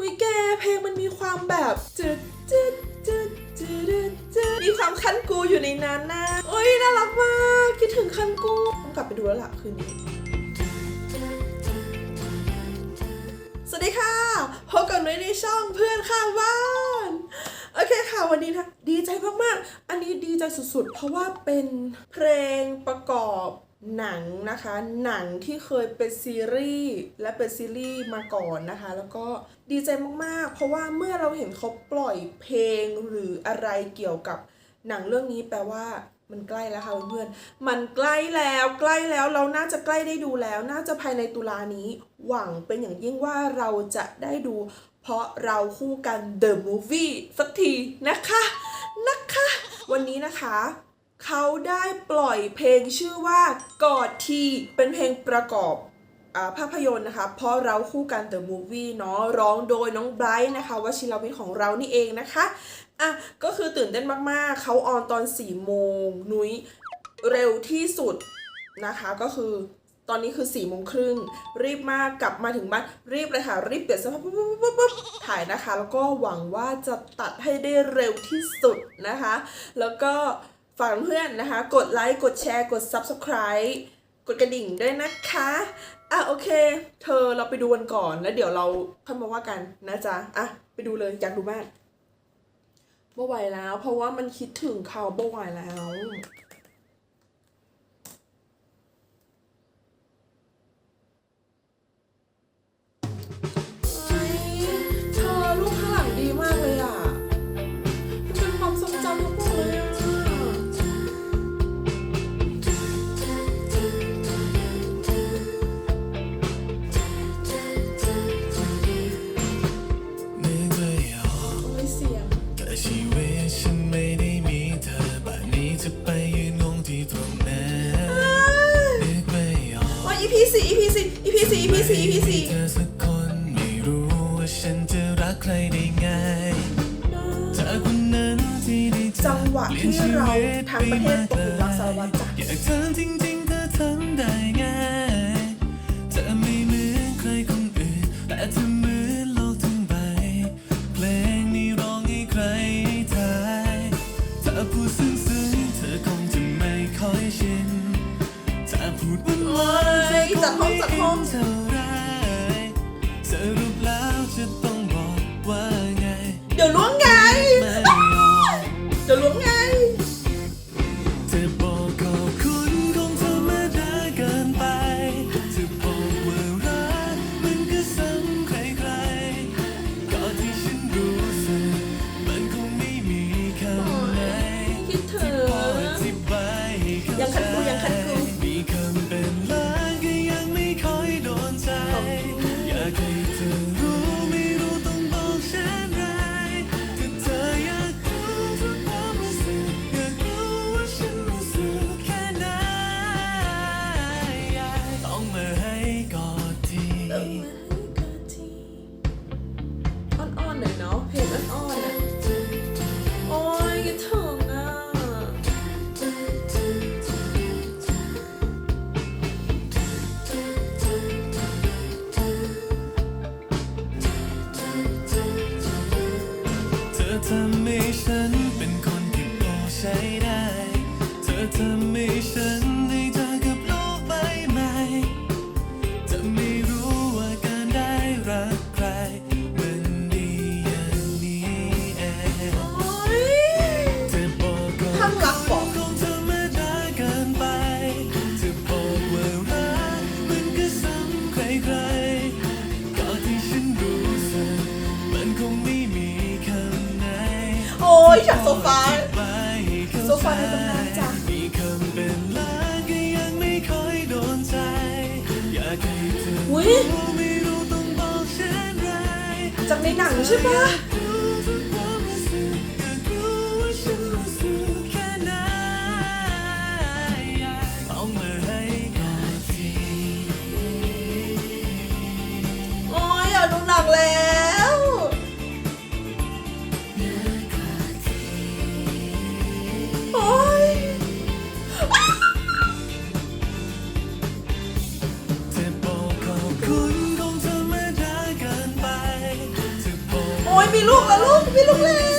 วิแกเพลงมันมีความแบบจืดจืดจืดจืดจืดมีความคันกูอยู่ในนั้นนะโอ้ยน่ารักมากคิดถึงคันกูต้องกลับไปดูแล้วล่ะคืนนี้ สวัสดีค่ะพบกับนุ้ยในช่องเพื่อนข้างบ้านโอเคค่ะวันนี้นะดีใจมากๆ อันนี้ดีใจสุดๆ เพราะว่าเป็นเพลงประกอบ หนังนะคะหนังที่เคยเป็นซีรีส์และเป็นซีรีส์มาก่อนนะคะ แล้วก็ดีใจมากๆ เพราะว่าเมื่อเราเห็นเขาปล่อยเพลงหรืออะไรเกี่ยวกับหนังเรื่องนี้แปลว่ามันใกล้แล้วค่ะเพื่อนๆมันใกล้แล้วใกล้แล้วเราน่าจะใกล้ได้ดูแล้ว น่าจะภายในตุลานี้ หวังเป็นอย่างยิ่งว่าเราจะได้ดู เพราะเราคู่กัน The Movie สักทีนะคะนะคะ วันนี้นะคะ เขาได้ปล่อยเพลงชื่อว่ากอดที เป็นเพลงประกอบอภาพยนตร์นะคะ เพราะเราคู่กัน The Movie เนาะร้องโดยน้องไบรท์นะคะวชิรวิทย์ของเรานี่เองนะคะอะก็คือตื่นเต้นมากๆ เขาออนตอน4โมงนุ้ยเร็วที่สุดนะคะก็คือตอนนี้คือ4ี่โมงครึ่งรีบมากกลับมาถึงบ้านรีบเลยค่ะ รีบเปลี่ยนเสื้อผ้าปุ๊บปุ๊บปุ๊บปุ๊บถ่ายนะคะ แล้วก็หวังว่าจะตัดให้ได้เร็วที่สุดนะคะ แล้วก็ ฝากเพื่อนนะคะ กดไลค์ กดแชร์ กด Subscribe กดกระดิ่งด้วยนะคะ อะโอเค เธอเราไปดูกันก่อนแล้วเดี๋ยวเราค่อยมาว่ากันนะจ๊ะ อะ ไปดูเลยอยากดูมากบ่ไหวแล้ว เพราะว่ามันคิดถึงเขาบ่ไหวแล้ว EP สี่ EP สี่ EP สี่เธอสักคนไม่รู้ว่าฉันจะรักใครได้ง่ายเธอคนนั้นที่ได้เจอจังหวะที่เราทั้งประเทศตกหลุมรักสารวัตรจ้ะอยากถามจริงๆเธอทำได้ไงเธอไม่เหมือนใครคนอื่นแต่เธอเหมือนโลกทั้งใบเพลงนี้ร้องให้ใครทายถ้าพูดซึ้งๆเธอคงจะไม่ค่อยชินถ้าพูดหวานๆเธอคจัดงห้องไม่จัดห้อง อ่อนๆหน่อยเนาะเพลงอ่อนๆอะโอ้ยคิดถึงอะเธอทำให้ฉันเป็นคนที่พอใช้ได้ เธอทำให้ฉัน ฟาโซฟาในตำนานจ้ะมีคำเป็นล้านก็ยังไม่ค่อยโดนใจอยากให้เธออุ้ยจากในหนังใช่ปะ ไมีลูกเลย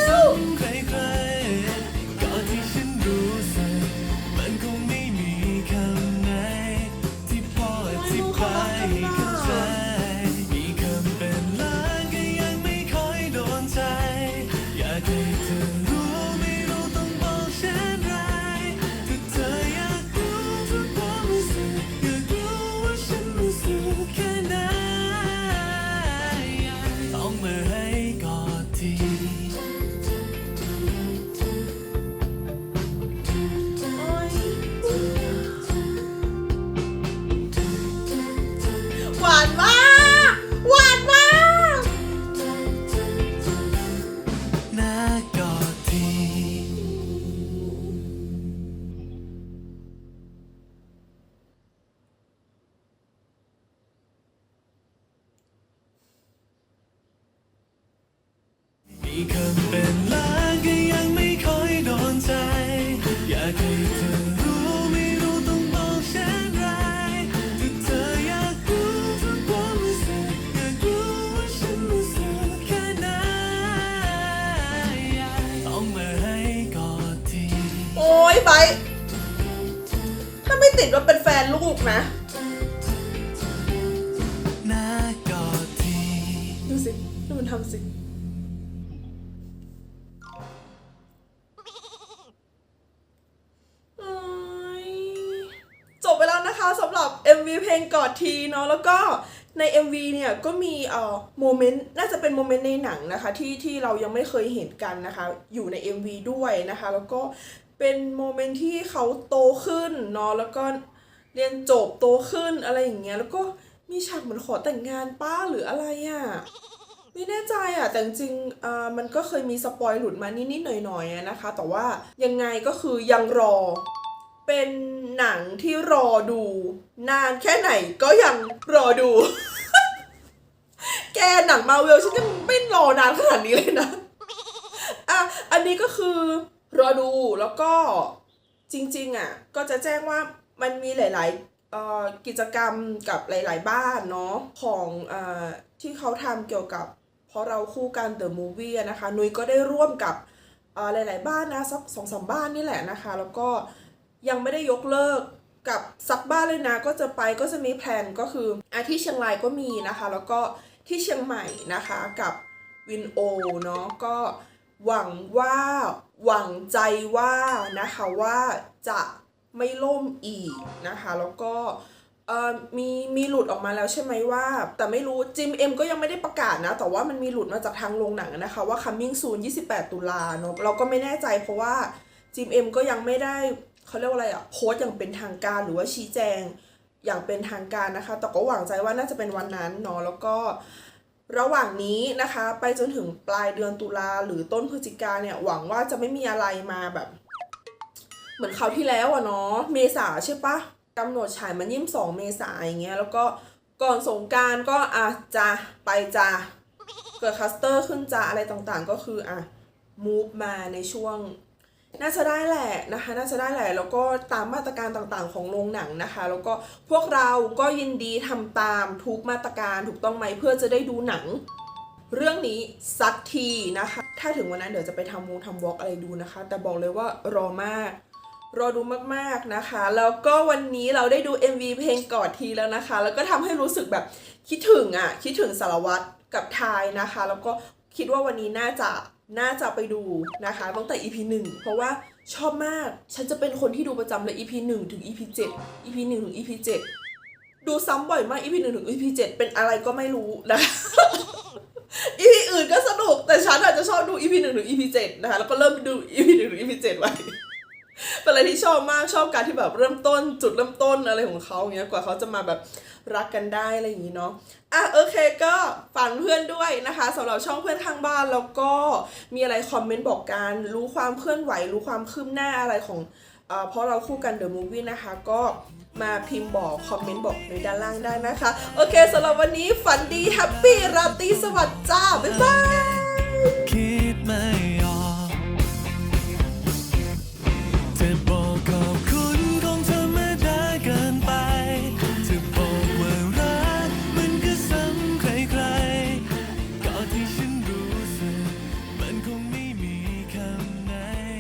ไบถ้าไม่ติดว่าเป็นแฟนลูกนะนกดูสิดูมันทำสิจบไปแล้วนะคะสำหรับ MV เพลงกอดทีเนาะแล้วก็ใน MV เนี่ยก็มีเอ่อโมเมนต์น่าจะเป็นโมเมนต์ในหนังนะคะที่ที่เรายังไม่เคยเห็นกันนะคะ อยู่ใน MV ด้วยนะคะ แล้วก็ เป็นโมเมนต์ที่เขาโตขึ้นเนาะแล้วก็เรียนจบโตขึ้นอะไรอย่างเงี้ยแล้วก็มีฉากเหมือนขอแต่งงานป้าหรืออะไรอะไม่แน่ใจอะแต่จริงๆอ่ามันก็เคยมีสปอยหลุดมานิดๆหน่อยๆอะนะคะ แต่ว่ายังไงก็คือยังรอ เป็นหนังที่รอดู นานแค่ไหนก็ยังรอดู แกหนังมาเวลฉันยังไม่รอนานขนาดนี้เลยนะอะอันนี้ก็คือ รอดูแล้วก็จริงๆอะก็จะแจ้งว่ามันมีหลายๆกิจกรรมกับหลาย ๆ บ้านเนาะของอที่เขาทำเกี่ยวกับ เพราะเราคู่กัน The Movie อะนะคะนุ้ยก็ได้ร่วมกับหลาย ๆ บ้านนะสักสองสามบ้านนี่แหละนะคะ แล้วก็ยังไม่ได้ยกเลิกกับสักบ้านเลยนะ ก็จะไปก็จะมีแพลนก็คืออาที่เชียงรายก็มีนะคะ แล้วก็ที่เชียงใหม่นะคะกับวินโอเนาะก็ หวังว่า หวังใจว่านะคะว่าจะไม่ล่มอีกนะคะ แล้วก็มีมีหลุดออกมาแล้วใช่ไหมว่า แต่ไม่รู้จิมเอ็มก็ยังไม่ได้ประกาศนะ แต่ว่ามันมีหลุดมาจากทางโรงหนังนะคะ ว่า coming soon 28 ตุลาเนาะเราก็ไม่แน่ใจเพราะว่าจิมเอ็มก็ยังไม่ได้เขาเรียกว่าอะไรอะโพสอย่างเป็นทางการหรือว่าชี้แจงอย่างเป็นทางการนะคะ แต่ก็หวังใจว่าน่าจะเป็นวันนั้นเนาะแล้วก็ ระหว่างนี้นะคะไปจนถึงปลายเดือนตุลาหรือต้นพฤศจิกาเนี่ยหวังว่าจะไม่มีอะไรมาแบบ เหมือนคราวที่แล้วอะเนาะเมษาใช่ปะกำหนดฉายมันยี่สิบสองเมษาอย่างเงี้ยแล้วก็ก่อนสงการก็อะจะไปจะเกิดคัสเตอร์ขึ้นจะอะไรต่างๆ ก็คืออะมูฟมาในช่วง น่าจะได้แหละนะคะน่าจะได้แหละแล้วก็ตามมาตรการต่างๆ ของโรงหนังนะคะ แล้วก็พวกเราก็ยินดีทำตามทุกมาตรการถูกต้องไหมเพื่อจะได้ดูหนัง เรื่องนี้สักทีนะคะ ถ้าถึงวันนั้นเดี๋ยวจะไปทำวงทำวอล์กอะไรดูนะคะ แต่บอกเลยว่ารอมากรอดูมากๆนะคะ แล้วก็วันนี้เราได้ดู MV เพลงกอดทีแล้วนะคะ แล้วก็ทำให้รู้สึกแบบคิดถึงอะ คิดถึงสารวัตรกับทายนะคะ แล้วก็คิดว่าวันนี้น่าจะ น่าจะไปดูนะคะตั้งแต่ EP 1 เพราะว่าชอบมาก ฉันจะเป็นคนที่ดูประจำเลย EP 1 ถึง EP 7 EP 1 ถึง EP 7 ดูซ้ำบ่อยมาก EP 1 ถึง EP 7 เป็นอะไรก็ไม่รู้นะคะ EP อื่นก็สนุก แต่ฉันอาจจะชอบดู EP 1 ถึง EP 7 นะคะ แล้วก็เริ่มดู EP 1 ถึง EP 7 ไว้เป็นอะไรที่ชอบมากชอบการที่แบบเริ่มต้นจุดเริ่มต้นอะไรของเขาอย่างเงี้ยกว่าเขาจะมาแบบ รักกันได้อะไรอย่างนี้เนาะอะโอเคก็ฝากเพื่อนด้วยนะคะสำหรับช่องเพื่อนข้างบ้านแล้วก็มีอะไรคอมเมนต์บอกกันรู้ความเคลื่อนไหว รู้ความคืบหน้าอะไรของเพราะเราคู่กันเดอะมูฟวี่นะคะ ก็มาพิมพ์บอก คอมเมนต์บอกในด้านล่างได้นะคะ โอเคสำหรับวันนี้ฝันดีแฮปปี้ราตรีสวัสดิ์จ้า บ๊ายบาย